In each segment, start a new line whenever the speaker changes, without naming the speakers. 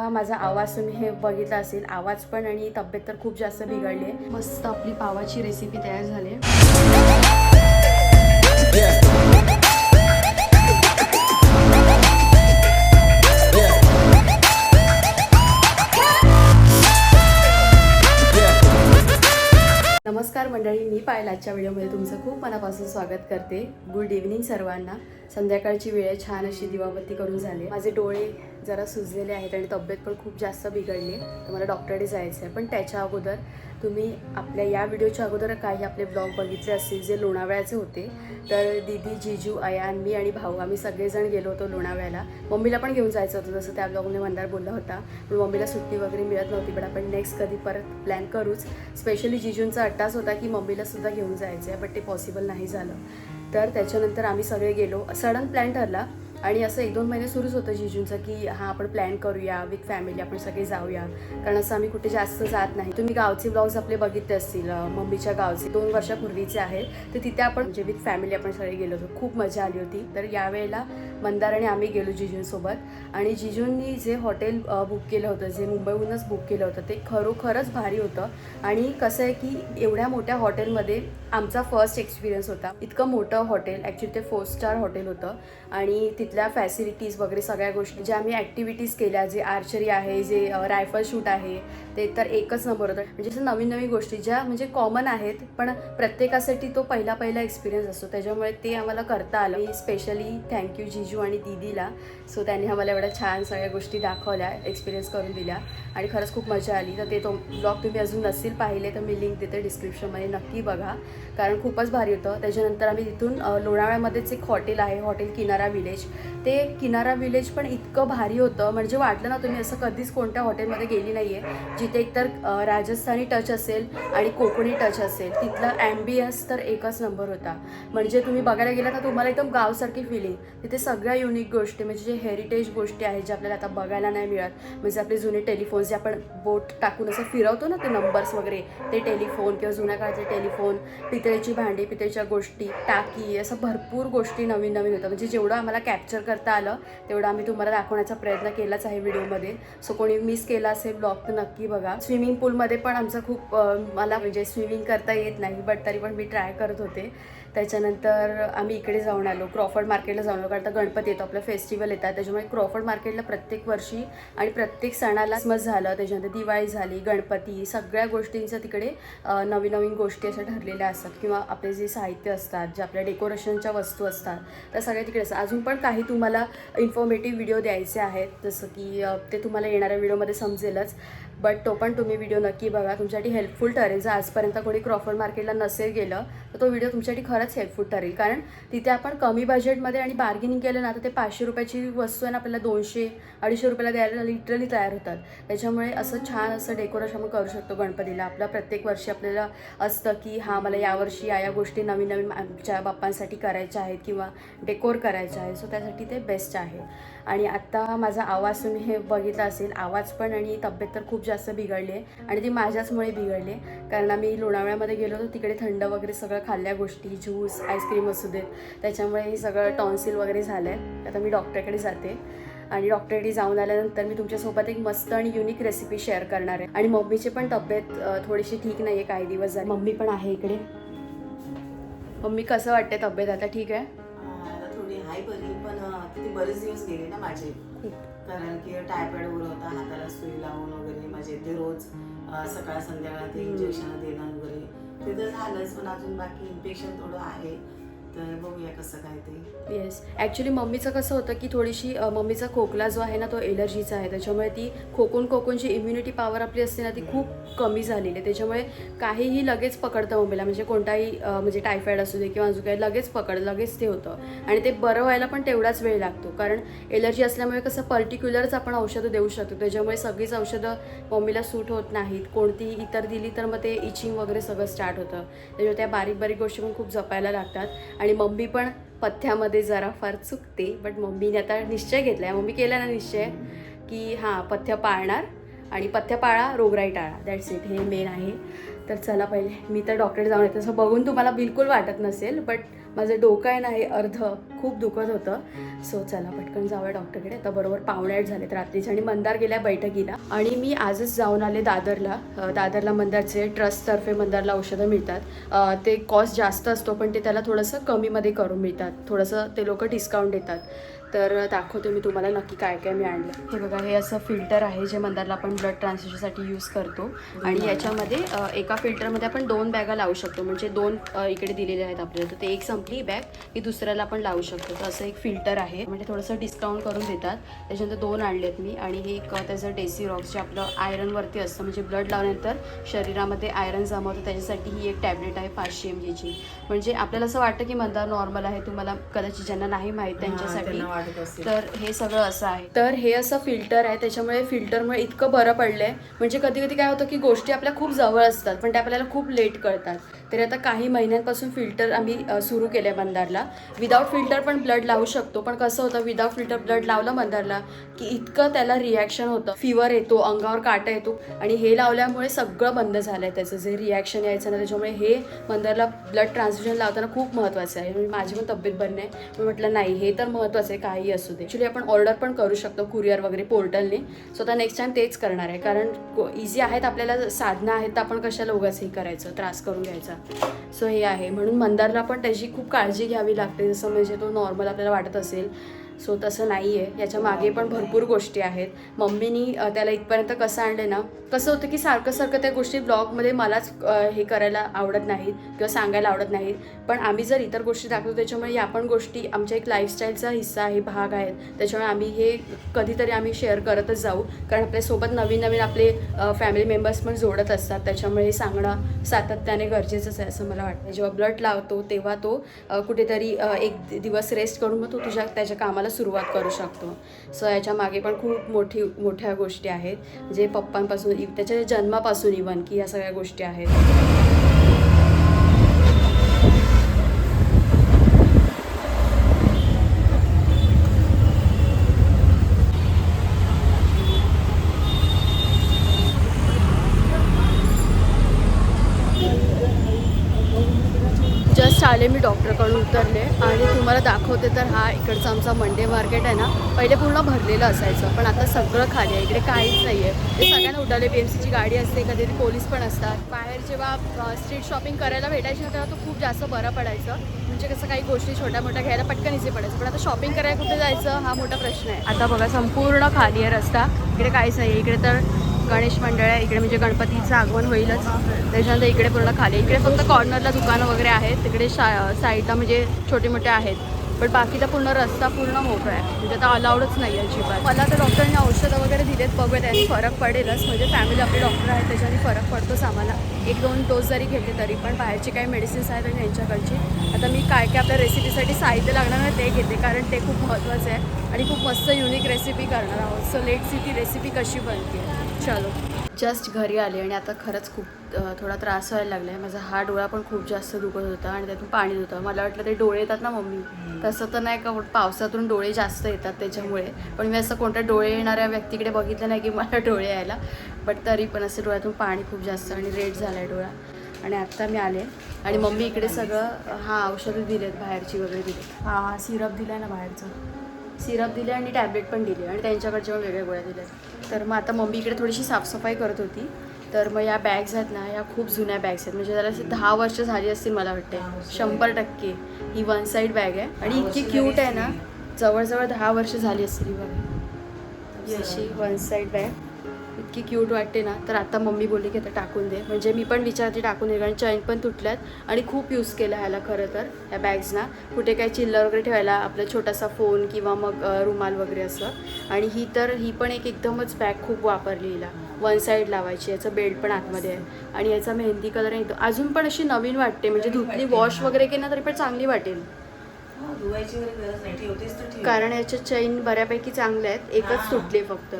हा माझा आवाज तुम्ही हे बघितला असेल. आवाज पण आणि तब्येत तर खूप जास्त बिघडली आहे. मस्त आपली पावाची रेसिपी तयार झाली नमस्कार मंडळी मी पायल. आजच्या व्हिडिओमध्ये तुमचं खूप मनापासून स्वागत करते. गुड इव्हनिंग सर्वांना. संध्याकाळची वेळ छान अशी दिवाबत्ती करून झाली. माझे डोळे जरा सुजलेले आहेत आणि तब्येत पण खूप जास्त बिघडली तर मला डॉक्टरकडे जायचं आहे पण त्याच्या अगोदर तुम्ही आपल्या या व्हिडिओच्या अगोदर काही आपले ब्लॉग बघितले असतील जे लोणावळ्याचे होते तर दीदी जिजू अयान मी आणि भाऊ आम्ही सगळेजण गेलो होतो लोणावळ्याला. मम्मीला पण घेऊन जायचं होतं जसं त्या ब्लॉगने मंदार बोलला होता. पण मम्मीला सुट्टी वगैरे मिळत नव्हती पण आपण नेक्स्ट कधी परत प्लॅन करूच. स्पेशली जिजूंचा अट्टाच होता की मम्मीला सुद्धा घेऊन जायचं आहे बट ते पॉसिबल नाही झालं. तर त्याच्यानंतर आम्ही सगळे गेलो. सडन प्लॅन ठरला आणि असं एक दोन महिने सुरूच होतं जिजूंचं की हां आपण प्लॅन करूया विथ फॅमिली आपण सगळे जाऊया. कारण असं आम्ही कुठे जास्त जात नाही. तुम्ही गावचे ब्लॉग्स आपले बघितले असतील मम्मीच्या गावचे. दोन वर्षापूर्वीचे आहेत. तर तिथे आपण म्हणजे विथ फॅमिली आपण सगळे गेलो होतो. खूप मजा आली होती. तर यावेळेला मंदार आणि आम्ही गेलो जिजूंसोबत. आणि जिजूंनी जे हॉटेल बुक केलं होतं जे मुंबईहूनच बुक केलं होतं ते खरोखरच भारी होतं. आणि कसं आहे की एवढ्या मोठ्या हॉटेलमध्ये आमचा फर्स्ट एक्सपिरियन्स होता. इतकं मोठं हॉटेल ॲक्च्युली ते फोर स्टार हॉटेल होतं. आणि तिथल्या फॅसिलिटीज वगैरे सगळ्या गोष्टी ज्या आम्ही ॲक्टिव्हिटीज केल्या जे आर्चरी आहे जे रायफल शूट आहे ते तर एकच नंबर होतं. म्हणजे असं नवीन नवीन गोष्टी ज्या म्हणजे कॉमन आहेत पण प्रत्येकासाठी तो पहिला पहिला एक्सपिरियन्स असतो. त्याच्यामुळे ते आम्हाला करता आलं. स्पेशली थँक्यू जिजू. आणि दीदीला. सो त्यांनी आम्हाला एवढ्या छान सगळ्या गोष्टी दाखवल्या एक्सपिरियन्स करून दिल्या. आणि खरंच खूप मजा आली. तर ते तो ब्लॉग तुम्ही अजून नसतील पाहिले तर मी लिंक देते डिस्क्रिप्शनमध्ये नक्की बघा. कारण खूपच भारी होतं. त्याच्यानंतर आम्ही तिथून लोणावळ्यामध्येच एक हॉटेल आहे हॉटेल किनारा विलेज ते किनारा विलेज पण इतकं भारी होतं. म्हणजे वाटलं ना तुम्ही असं कधीच कोणत्या हॉटेलमध्ये गेली नाही आहे जिथे एकतर राजस्थानी टच असेल आणि कोकणी टच असेल. तिथला ॲम्बियन्स तर एकच नंबर होता. म्हणजे तुम्ही बघायला गेला तर तुम्हाला एकदम गावसारखी फिलिंग तिथे सगळ्या युनिक गोष्टी म्हणजे जे हेरिटेज गोष्टी आहेत ज्या आपल्याला आता बघायला नाही मिळत. म्हणजे आपले जुने टेलिफोन जे आपण बोट टाकून असं फिरवतो ना ते नंबर्स वगैरे ते टेलिफोन किंवा जुन्या काळचे टेलिफोन पितळेची भांडी पितळेच्या गोष्टी टाकी असं भरपूर गोष्टी नवीन नवीन होतं म्हणजे जेवढं आम्हाला कॅप्चर करता आलं तेवढं आम्ही तुम्हाला दाखवण्याचा प्रयत्न केलाच आहे व्हिडिओमध्ये. सो कोणी मिस केला असेल ब्लॉग तर नक्की बघा. स्विमिंग पूलमध्ये पण आमचं खूप मला म्हणजे स्विमिंग करता येत नाही बट तरी पण मी ट्राय करत होते. त्याच्यानंतर आम्ही इकडे जाऊन आलो क्रॉफर्ड मार्केटला जाऊन आलो कारण आता गणपती येतो आपलं फेस्टिवल येतात त्याच्यामुळे क्रॉफर्ड मार्केटला प्रत्येक वर्षी आणि प्रत्येक सणाला मस्त झालं त्याच्यानंतर दिवाळी झाली गणपती सगळ्या गोष्टींचं तिकडे नवीन नवीन गोष्टी अशा ठरलेल्या असतात. किंवा आपले जे साहित्य असतात जे आपल्या डेकोरेशनच्या वस्तू असतात त्या सगळ्या तिकडे असतात. अजून पण काही तुम्हाला इन्फॉर्मेटिव्ह व्हिडिओ द्यायचे आहेत जसं की ते तुम्हाला येणाऱ्या व्हिडिओमध्ये समजेलच. बट तो पण तुम्ही व्हिडिओ नक्की बघा. तुमच्यासाठी हेल्पफुल ठरेल. जर आजपर्यंत कोणी क्रॉफर्ड मार्केटला नसेल गेलं तर तो व्हिडिओ तुमच्यासाठी खरं खरंच हेल्पफुल ठरेल. कारण तिथे आपण कमी बजेटमध्ये आणि बार्गेनिंग केलं ना तर ते पाचशे रुपयाची वस्तू आहे ना आपल्याला दोनशे अडीचशे रुपयाला द्यायला लिटरली तयार होतात. त्याच्यामुळे असं छान असं डेकोरेशन आपण करू शकतो गणपतीला. आपलं प्रत्येक वर्षी आपल्याला असतं की हां मला यावर्षी या या गोष्टी नवीन नवीन आमच्या बाप्पांसाठी करायच्या आहेत किंवा डेकोर करायच्या आहे सो त्यासाठी ते बेस्ट आहे. आणि आत्ता माझा आवाज तुम्ही हे बघितला असेल आवाज पण आणि तब्येत तर खूप जास्त बिघडली आहे आणि ती माझ्याचमुळे बिघडली आहे. कारण आम्ही लोणावळ्यामध्ये गेलो होतो तिकडे थंड वगैरे सगळं खाल्ल्या गोष्टी ज्यूस आईस्क्रीम असू देत. त्याच्यामुळे हे सगळं टॉन्सिल वगैरे झालं आहे आता मी डॉक्टरकडे जाते आणि डॉक्टरकडे जाऊन आल्यानंतर मी तुमच्यासोबत एक मस्त आणि युनिक रेसिपी शेअर करणार आहे. आणि मम्मीची पण तब्येत थोडीशी ठीक नाही आहे काही दिवस झाले. मम्मी पण आहे इकडे. मम्मी कसं वाटते तब्येत? आता ठीक आहे?
थोडी हाय बरी पण किती बरेच दिवस गेले ना माझे. कारण की टायफॉइड वगैरे होता हाताला सुई लावून वगैरे माझे ते रोज सकाळ संध्याकाळ ते. इंजेक्शन देणं वगैरे. ते तर झालंच पण अजून बाकी इन्फेक्शन थोडं आहे. तर बघूया कसं काय ते.
येस ॲक्च्युली मम्मीचं कसं होतं की थोडीशी मम्मीचा खोकला जो आहे ना तो एलर्जीचा आहे. त्याच्यामुळे ती खोकून खोकून जी इम्युनिटी पॉवर आपली असते ना ती खूप कमी झालेली आहे. त्याच्यामुळे काहीही लगेच पकडतं मम्मीला. म्हणजे कोणताही म्हणजे टायफॉईड असू दे किंवा अजून काही लगेच पकड लगेच ते होतं. आणि ते बरं व्हायला पण तेवढाच वेळ लागतो. कारण एलर्जी असल्यामुळे कसं पर्टिक्युलरच आपण औषधं देऊ शकतो. त्याच्यामुळे सगळीच औषधं मम्मीला सूट होत नाहीत. कोणतीही इतर दिली तर मग ते इचिंग वगैरे सगळं स्टार्ट होतं. त्याच्यामुळे त्या बारीक बारीक गोष्टी पण खूप जपायला लागतात. आणि मम्मी पण पथ्यामध्ये जरा फार चुकते बट मम्मीने आता निश्चय घेतला आहे. मम्मी केला ना निश्चय की हां पथ्य पाळणार आणि पथ्य पाळा रोगराई टाळा. दॅट्स इट हे मेन आहे. तर चला पहिले मी तर डॉक्टर जाऊन येते. असं बघून तुम्हाला बिलकुल वाटत नसेल बट माझं डोकं आहे ना हे अर्ध खूप दुखत होतं. सो चला पटकन जाऊया डॉक्टरकडे. आता बरोबर पावणे आठ झालेत रात्रीचे आणि मंदार गेल्या बैठकीला. आणि मी आजच जाऊन आले दादरला. दादरला मंदारचे ट्रस्टतर्फे मंदारला औषधं मिळतात. ते कॉस्ट जास्त असतो पण ते त्याला थोडंसं कमीमध्ये करून मिळतात. थोडंसं ते लोक डिस्काउंट देतात. तर दाखवते मी तुम्हाला नक्की काय काय मी आणलं. हे बघा हे असं फिल्टर आहे जे मंदारला आपण ब्लड ट्रान्सफ्युशनसाठी यूज करतो. आणि याच्यामध्ये एका फिल्टरमध्ये आपण दोन बॅगा लावू शकतो. म्हणजे दोन इकडे दिलेले आहेत आपल्याला. तर ते एक संपली बॅग की दुसऱ्याला आपण लावू शकतो. तर असं एक फिल्टर आहे. म्हणजे थोडंसं डिस्काउंट करून देतात. त्याच्यानंतर दोन आणलेत मी. आणि हे एक त्याचं डेसिरॉक्स जे आपलं आयरनवरती असतं म्हणजे ब्लड लावल्यानंतर शरीरामध्ये आयरन जमा होतं त्याच्यासाठी ही एक टॅबलेट आहे पाचशे एम जीची म्हणजे आपल्याला असं वाटतं की मंदार नॉर्मल आहे. तुम्हाला कदाचित ज्यांना नाही माहीत त्यांच्यासाठी
असेल
तर हे सगळं असं आहे. तर हे असं फिल्टर आहे त्याच्यामुळे फिल्टरमुळे इतकं बरं पडलंय. म्हणजे कधी कधी काय होतं की गोष्टी आपल्या खूप जवळ असतात पण त्या आपल्याला खूप लेट कळतात. तरी आता काही महिन्यांपासून फिल्टर आम्ही सुरू केलं आहे मंदारला विदाऊट फिल्टर पण ब्लड लावू शकतो पण कसं होतं विदाऊट फिल्टर ब्लड लावलं मंदारला की इतकं त्याला रिॲक्शन होतं. फिवर येतो अंगावर काटा येतो आणि हे लावल्यामुळे सगळं बंद झालं आहे त्याचं. जे रिॲक्शन यायचं ना त्याच्यामुळे हे मंदारला ब्लड ट्रान्सफ्युजन लावताना खूप महत्त्वाचं आहे. म्हणजे माझी पण तब्येत बरी नाही. मी म्हटलं नाही हे तर महत्त्वाचं आहे काही असू दे. ॲक्च्युली आपण ऑर्डर पण करू शकतो कुरिअर वगैरे पोर्टलने सो आता नेक्स्ट टाईम तेच करणार आहे. कारण इझी आहेत आपल्याला साधनं आहेत तर आपण कशाला उगाच हे करायचं त्रास करून घ्यायचा. सो हे आहे. म्हणून मंदारला पण त्याची खूप काळजी घ्यावी लागते. जसं म्हणजे तो नॉर्मल आपल्याला वाटत असेल. सो तसं नाही आहे. याच्या मागे पण भरपूर गोष्टी आहेत. मम्मीनी त्याला इथपर्यंत कसं आणलं ना कसं होतं की सारखं सारखं त्या गोष्टी ब्लॉगमध्ये मलाच हे करायला आवडत नाहीत किंवा सांगायला आवडत नाहीत. पण आम्ही जर इतर गोष्टी दाखवतो त्याच्यामुळे या पण गोष्टी आमच्या एक लाईफस्टाईलचा हिस्सा आहे भाग आहेत. त्याच्यामुळे आम्ही हे कधीतरी आम्ही शेअर करतच जाऊ. कारण आपल्यासोबत नवीन नवीन आपले फॅमिली मेंबर्स पण जोडत असतात. त्याच्यामुळे हे सांगणं सातत्याने गरजेचंच आहे असं मला वाटतं जेव्हा ब्लड लावतो तेव्हा तो कुठेतरी एक दिवस रेस्ट करून मग तो तुझ्या त्याच्या कामाला सुरुवात करू शकतो. सो याच्या मागे पण खूप मोठी मोठ्या गोष्टी आहेत जे पप्पांपासून त्याच्या जन्मापासून इवन की या सगळ्या गोष्टी आहेत. जस्ट आले मी डॉक्टरकडून उतरले आणि तुम्हाला दाखवते तर हा इकडचा आमचा मंडे मार्केट आहे ना पहिले पूर्ण भरलेलं असायचं पण आता सगळं खाली आहे इकडे काहीच नाही आहे ते सगळ्यांना उडाले बी एम सीची गाडी असते कधी पोलीस पण असतात. बाहेर जेव्हा स्ट्रीट शॉपिंग करायला भेटायची ना तेव्हा तो खूप जास्त बरं पडायचं. म्हणजे कसं काही गोष्टी छोट्या मोठ्या घ्यायला पटकन इझी पडायचं. पण आता शॉपिंग करायला कुठे जायचं हा मोठा प्रश्न आहे. आता बघा संपूर्ण खाली आहे रस्ता. इकडे काहीच नाही इकडे तर गणेश मंडळ आहे इकडे म्हणजे गणपतीचं आगमन होईलच. त्याच्यानंतर इकडे पूर्ण खाली आहे. इकडे फक्त कॉर्नरला दुकानं वगैरे आहेत. तिकडे शा साईडला म्हणजे छोटे मोठे आहेत. पण बाकीचा पूर्ण रस्ता पूर्ण मोकळा आहे. म्हणजे आता अलाउडच नाही आहे अजिबात. मला तर डॉक्टरांनी औषधं वगैरे दिलेत बघूया त्यांनी फरक पडेलच. म्हणजे फॅमिली आपले डॉक्टर आहेत त्याच्याने फरक पडतोच आम्हाला. एक दोन डोस जरी घेतले तरी पण बाहेरचे काही मेडिसिन्स आहेत आणि यांच्याकडची. आता मी काय काय आपल्या रेसिपीसाठी साहित्य लागणार आहे ते घेते कारण ते खूप महत्त्वाचं आहे. आणि खूप मस्त युनिक रेसिपी करणार आहोत. सो लेट सी ती रेसिपी कशी बनते चलो. जस्ट घरी आले आणि आता खरंच खूप थोडा त्रास व्हायला लागला आहे माझा हा डोळा पण खूप जास्त दुखत होता आणि त्यातून पाणी होतं. मला वाटलं ते डोळे येतात ना मम्मी? तसं तर नाही का पावसातून डोळे जास्त येतात त्याच्यामुळे. पण मी असं कोणत्या डोळे येणाऱ्या व्यक्तीकडे बघितलं नाही की मला डोळे यायला. बट तरी पण असं डोळ्यातून पाणी खूप जास्त आणि रेड झाला आहे डोळा. आणि आत्ता मी आले. आणि मम्मी इकडे सगळं हा औषधं दिलेत बाहेरची वगैरे दिली हा हा सिरप दिला आहे ना बाहेरचा. सिरप दिले आणि टॅबलेट पण दिले आणि त्यांच्याकडच्या पण वेगळ्या गोळ्या दिल्या तर मग आता मम्मी इकडे थोडीशी साफसफाई करत होती. तर मग या बॅग्स आहेत ना या खूप जुन्या बॅग्स आहेत. म्हणजे त्याला असे दहा वर्ष झाली असतील मला वाटते. शंभर टक्के. ही वन साईड बॅग आहे. आणि इतकी क्यूट आहे ना जवळजवळ दहा वर्ष झाली असतील ही बघा. ही अशी वन साईड बॅग इतकी क्यूट वाटते ना. तर आता मम्मी बोलली की आता टाकून दे. म्हणजे मी पण विचारते टाकून दे कारण चैन पण तुटल्यात आणि खूप यूज केला ह्याला खरं तर ह्या बॅग्सना कुठे काही चिल्लर वगैरे ठेवायला आपला छोटासा फोन किंवा मग रुमाल वगैरे असं. आणि ही तर ही पण एक एकदमच बॅग खूप वापरली हिला. वन साईड लावायची याचं बेल्ट पण आतमध्ये आहे. आणि याचा मेहंदी कलर आहे. तो अजून पण अशी नवीन वाटते म्हणजे धुतली वॉश वगैरे केली ना तरी पण चांगली वाटेल.
हा,
कारण याच्या चैन बऱ्यापैकी चांगल्या आहेत एकच. तुटली फक्त.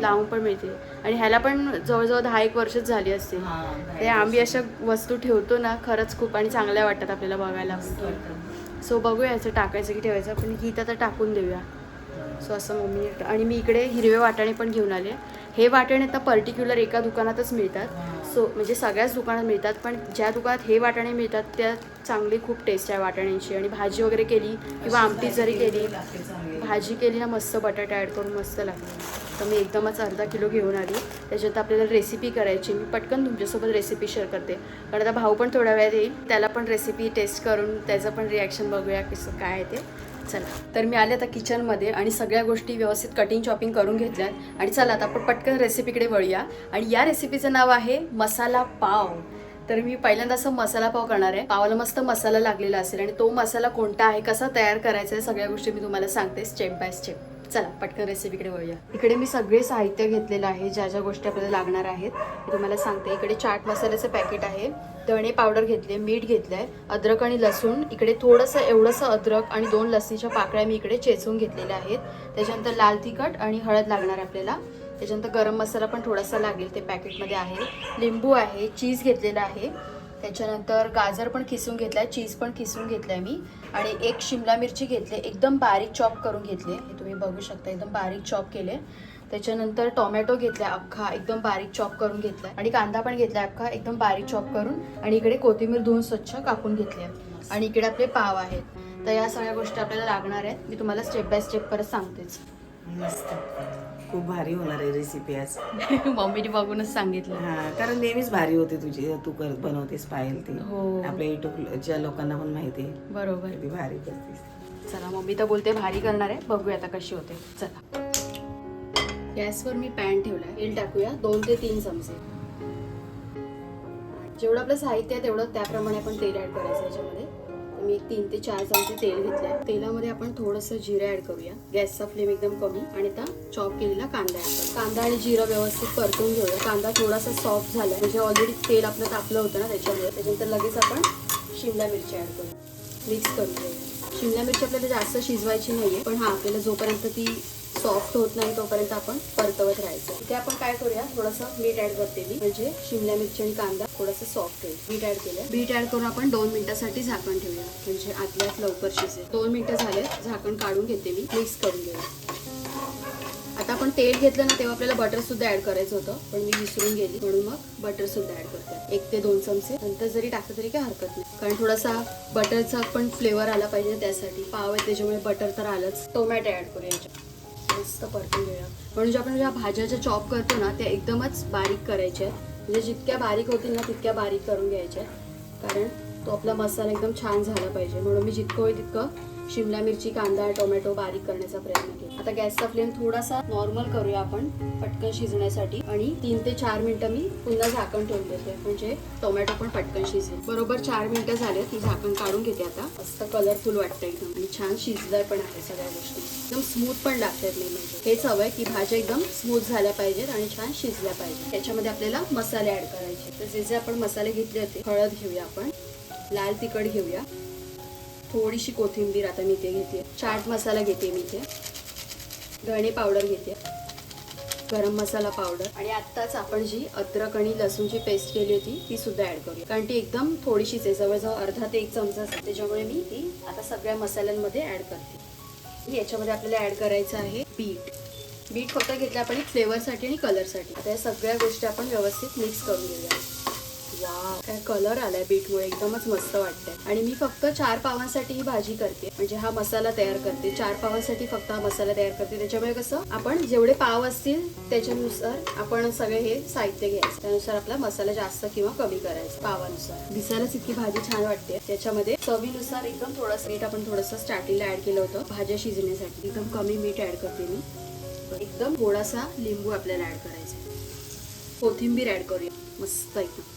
लावून पण
मिळते आणि ह्याला पण जवळजवळ दहा एक वर्षच झाली असतील.
हा,
ते आम्ही अशा वस्तू ठेवतो ना खरंच खूप आणि चांगल्या वाटतात आपल्याला बघायला. सो बघूया याचं टाकायचं की ठेवायचं. पण ही तर टाकून देऊया. सो असं मम्मी आणि मी इकडे हिरवे वाटाणे पण घेऊन आले. हे वाटाणे आता पर्टिक्युलर एका दुकानातच मिळतात. सो म्हणजे सगळ्याच दुकानात मिळतात पण ज्या दुकानात हे वाटाणे मिळतात त्या चांगली खूप टेस्ट आहे वाटाण्यांची. आणि भाजी वगैरे केली किंवा आमटी जरी केली भाजी केली ना मस्त बटाटा ॲड करून मस्त लागते. तर मी एकदमच अर्धा किलो घेऊन आली. त्याच्यात आपल्याला रेसिपी करायची मी पटकन तुमच्यासोबत रेसिपी शेअर करते. कारण आता भाऊ पण थोड्या वेळात येईल त्याला पण रेसिपी टेस्ट करून त्याचं पण रिॲक्शन बघूया कसं काय आहे ते. चला. तर मी आले आता किचनमध्ये आणि सगळ्या गोष्टी व्यवस्थित कटिंग चॉपिंग करून घेतल्यात. आणि चला आता आपण पटकन रेसिपीकडे वळूया. आणि या रेसिपीचं नाव आहे मसाला पाव. तर मी पहिल्यांदा असं मसाला पाव करणार आहे. पावाला मस्त मसाला लागलेला असेल आणि तो मसाला कोणता आहे कसा तयार करायचा आहे सगळ्या गोष्टी मी तुम्हाला सांगते स्टेप बाय स्टेप चला पटकन रेसिपीकडे वळूया. इकडे मी सगळे साहित्य घेतलेलं आहे ज्या ज्या गोष्टी आपल्याला लागणार आहेत. मी तुम्हाला सांगते इकडे चाट मसाल्याचं पॅकेट आहे. धणे पावडर घेतले मीठ घेतलंय अद्रक आणि लसूण. इकडे थोडंसं एवढंसं अद्रक आणि दोन लसणीच्या पाकळ्या मी इकडे चेचून घेतलेल्या आहेत. त्याच्यानंतर लाल तिखट आणि हळद लागणार आपल्याला. त्याच्यानंतर गरम मसाला पण थोडासा लागेल ते पॅकेटमध्ये आहे. लिंबू आहे चीज घेतलेला आहे. त्याच्यानंतर गाजर पण किसून घेतलाय चीज पण किसून घेतलाय मी. आणि एक शिमला मिरची घेतली एकदम बारीक चॉप करून घेतली. हे तुम्ही बघू शकता एकदम बारीक चॉप केले. त्याच्यानंतर टोमॅटो घेतला अख्खा एकदम बारीक चॉप करून घेतलाय. आणि कांदा पण घेतलाय अख्खा एकदम बारीक चॉप करून. आणि इकडे कोथिंबीर धुवून स्वच्छ कापून घेतली आहे आणि इकडे आपले पाव आहेत. तर या सगळ्या गोष्टी आपल्याला लागणार आहेत. मी तुम्हाला स्टेप बाय स्टेप परत सांगतेच.
मस्त. खूप भारी होणार आहे रेसिपी आज.
मम्मीने बघूनच सांगितलं.
हा कारण नेहमीच भारी होते तुझी तू कर बनवतेस पाहिल ती.
हो.
आपल्या युट्यूबच्या लोकांना पण माहिती आहे.
बरोबर.
ती भारी करतेस.
चला मम्मी तर बोलते भारी करणार आहे. बघूया आता कशी होते. चला. गॅसवर मी पॅन ठेवलाय. तेल टाकूया. दोन ते तीन चमचे. जेवढं आपलं साहित्य आहे तेवढं त्याप्रमाणे आपण तेल ऍड करायचं याच्यामध्ये. मी तीन ते चार चमचे तेल घेतले तेलामध्ये आपण थोडंसं जिरं ऍड करूया. गॅसचा फ्लेम एकदम कमी आणि आता चॉप केलेला कांदा ऍड कांदा आणि जिरं व्यवस्थित परतून घेऊया. कांदा थोडासा सॉफ्ट झाला म्हणजे ऑलरेडी तेल आपलं तापलं होतं ना त्याच्यामुळे. त्याच्यानंतर लगेच आपण शिमला मिरची ऍड करू मिक्स करून घेऊया शिमला मिरची आपल्याला जास्त शिजवायची नाहीये. पण हा आपल्याला जोपर्यंत ती सॉफ्ट होत नाही तोपर्यंत आपण परतवत राहायचं. इथे आपण काय करूया? थोडंसं मीठ ऍड करते मी. म्हणजे शिमला मिरची आणि कांदा थोडासा सॉफ्ट होईल बीट ऍड केलं बीट ऍड करून आपण दोन मिनिटासाठी झाकण ठेवूया. म्हणजे आतल्यात लवकर शिजेल. दोन मिनिटं झाले झाकण काढून घेते मी. मिक्स करून घेऊया. आता आपण तेल घेतलं ना तेव्हा आपल्याला बटर सुद्धा ऍड करायचं होतं. पण मी विसरून गेली. म्हणून मग बटर सुद्धा ऍड करते. एक ते दोन चमचे. नंतर जरी टाकलं तरी काही हरकत नाही. कारण थोडासा बटरचा पण फ्लेवर आला पाहिजे त्यासाठी. पाव आहे त्याच्यामुळे बटर तर आलंच. टोमॅटो ऍड करूया मस्त परतून घेऊया. जे आपण ज्या भाज्या ज्या चॉप करतो ना त्या एकदमच बारीक करायच्या म्हणजे जितक्या बारीक होतील ना तितक्या बारीक करून घ्यायच्या कारण तो आपला मसाला एकदम छान झाला पाहिजे. म्हणून मी जितकं होईल तितकं शिमला मिरची कांदा टोमॅटो बारीक करण्याचा प्रयत्न केला. आता गॅसचा फ्लेम थोडासा नॉर्मल करूया आपण. पटकन शिजण्यासाठी. आणि तीन ते चार मिनिटं मी पुन्हा झाकण ठेवून देते. म्हणजे टोमॅटो पण पटकन शिजेल. बरोबर चार मिनिटं झाले ती झाकण काढून घेते आता. मस्त कलरफुल वाटतं एकदम. आणि छान शिजदार पण आहे सगळ्या गोष्टी. एकदम स्मूथ पण लागतात नाही म्हणजे. हेच हवंय की भाज्या एकदम स्मूथ झाल्या पाहिजेत आणि छान शिजल्या पाहिजेत. त्याच्यामध्ये आपल्याला मसाले ऍड करायचे तर जे जे आपण मसाले घेतले होते हळद घेऊया आपण लाल तिखट घेऊया थोडीशी कोथिंबीर आता मी इथे घेते चाट मसाला घेते मी इथे धणे पावडर घेते गरम मसाला पावडर आणि आत्ताच आपण जी अद्रक आणि लसूणची पेस्ट केली होती ती सुद्धा ऍड करूया. कारण ती एकदम थोडीशीच आहे जवळजवळ अर्धा ते एक चमचा त्याच्यामुळे मी ती आता सगळ्या मसाल्यांमध्ये ऍड करते. याच्यामध्ये आपल्याला ऍड करायचं आहे बीट बीट फक्त घेतलं आपण फ्लेवरसाठी आणि कलरसाठी आता या सगळ्या गोष्टी आपण व्यवस्थित मिक्स करून घेऊया. वा काय कलर आलाय बीटमुळे एकदमच मस्त वाटतंय. आणि मी फक्त चार पावांसाठी ही भाजी करते. म्हणजे हा मसाला तयार करते. चार पावांसाठी फक्त हा मसाला तयार करते. त्याच्यामुळे कसं आपण जेवढे पाव असतील त्याच्यानुसार आपण सगळे हे साहित्य घ्यायचं. त्यानुसार आपला मसाला जास्त किंवा कमी करायचा पावानुसार. दिसायलाच इतकी भाजी छान वाटते. त्याच्यामध्ये चवीनुसार एकदम थोडस मीठ आपण थोडंसं स्टार्टिंगला ऍड केलं होतं. भाज्या शिजण्यासाठी. एकदम कमी मीठ ऍड करते मी. एकदम थोडासा लिंबू आपल्याला ऍड करायचा कोथिंबीर ऍड करूया. मस्त एकदम.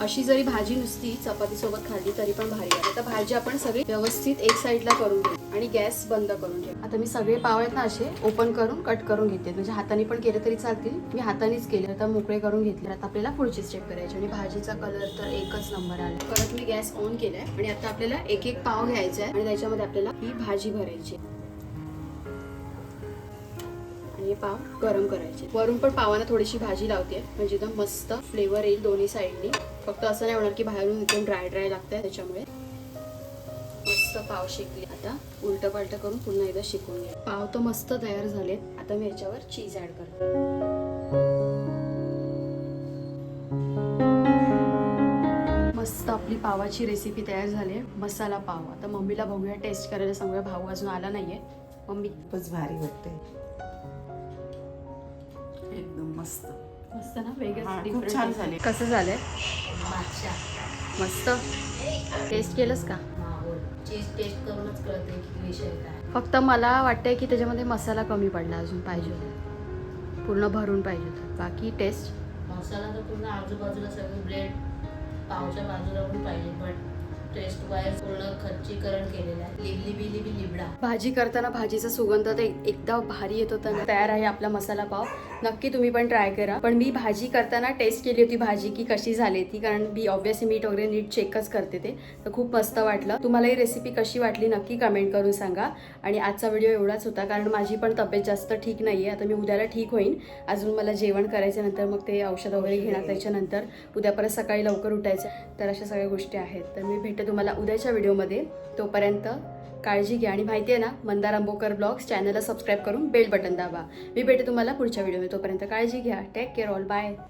अशी जरी भाजी नुसती चपाती सोबत खाल्ली तरी पण भारी आहे आता भाजी आपण सगळी व्यवस्थित एक साईडला करून घेऊ आणि गॅस बंद करून घेऊ. आता मी सगळे पाव आहेत ना असे ओपन करून कट करून घेते. म्हणजे हाताने पण केले तरी चालतील. मी हातानेच केले. आता मोकळे करून घेतले. आता आपल्याला पुढची स्टेप करायची आणि भाजीचा कलर तर एकच नंबर आला. परत मी गॅस ऑन केलाय. आणि आता आपल्याला एक एक पाव घ्यायचा आहे. आणि त्याच्यामध्ये आपल्याला ही भाजी भरायची हे पाव गरम करायचे. वरून पण पावांना थोडीशी भाजी लावते. म्हणजे एकदम मस्त फ्लेवर येईल दोन्ही साईडनी फक्त असं नाही होणार की बाहेरून एकदम ड्राय ड्राय लागतंय त्याच्यामुळे. मस्त पाव शेकले. आता उलट पालट करून पुन्हा एकदा शिकून घे पाव तर मस्त तयार झालेत. आता मी याच्यावर चीज ऍड करते. पावाची रेसिपी तयार झाली आहे. मसाला पाव. आता मम्मीला बघूया. टेस्ट करायला सांगूया. भाऊ अजून आला नाहीये. मम्मी.
खूपच भारी वाटते मस्त.
मस्त ना?
हा,
वेगळं
खूप छान. झाले.
कसं झालंय? मस्त. टेस्ट केलंस का?
चीज टेस्ट करूनच कळते की विषय काय.
फक्त मला वाटतंय की त्याच्यामध्ये मसाला कमी पडला अजून पाहिजे होता. पूर्ण भरून पाहिजे होता. बाकी टेस्ट
मसाला तर पूर्ण आजूबाजूला सगळं ब्रेड पावच्या बाजूला पण पाहिजे बट टेस्ट वाईज पूर्ण खच्चीकरण केलेलं आहे. लिबली बी लिबडा.
भाजी करताना भाजीचा सुगंध तर एक- एकदा भारी येत होता तयार आहे आपला मसाला पाव. नक्की तुम्ही पण ट्राय करा. पण मी भाजी करताना टेस्ट केली होती भाजी की कशी झाली ती कारण मी ऑब्व्हियसली मीठ वगैरे नीट चेकच करते ते. तर खूप मस्त वाटलं. तुम्हाला ही रेसिपी कशी वाटली नक्की कमेंट करून सांगा. आणि आजचा व्हिडिओ एवढाच होता कारण माझी पण तब्येत जास्त ठीक नाही आहे आता मी उद्याला ठीक होईन. अजून मला जेवण करायचं नंतर मग ते औषध वगैरे घेणार त्याच्यानंतर उद्या परत सकाळी लवकर उठायचं. तर अशा सगळ्या गोष्टी आहेत. तर मी भेटते तुम्हाला उद्याच्या व्हिडिओमध्ये तोपर्यंत काळजी घ्या आणि माहिती आहे ना मंदार आंबोकर ब्लॉग्स चॅनलला सबस्क्राईब करून बेल बटन दाबा. मी भेटे तुम्हाला पुढच्या व्हिडिओमध्ये. तोपर्यंत काळजी घ्या. Take care all bye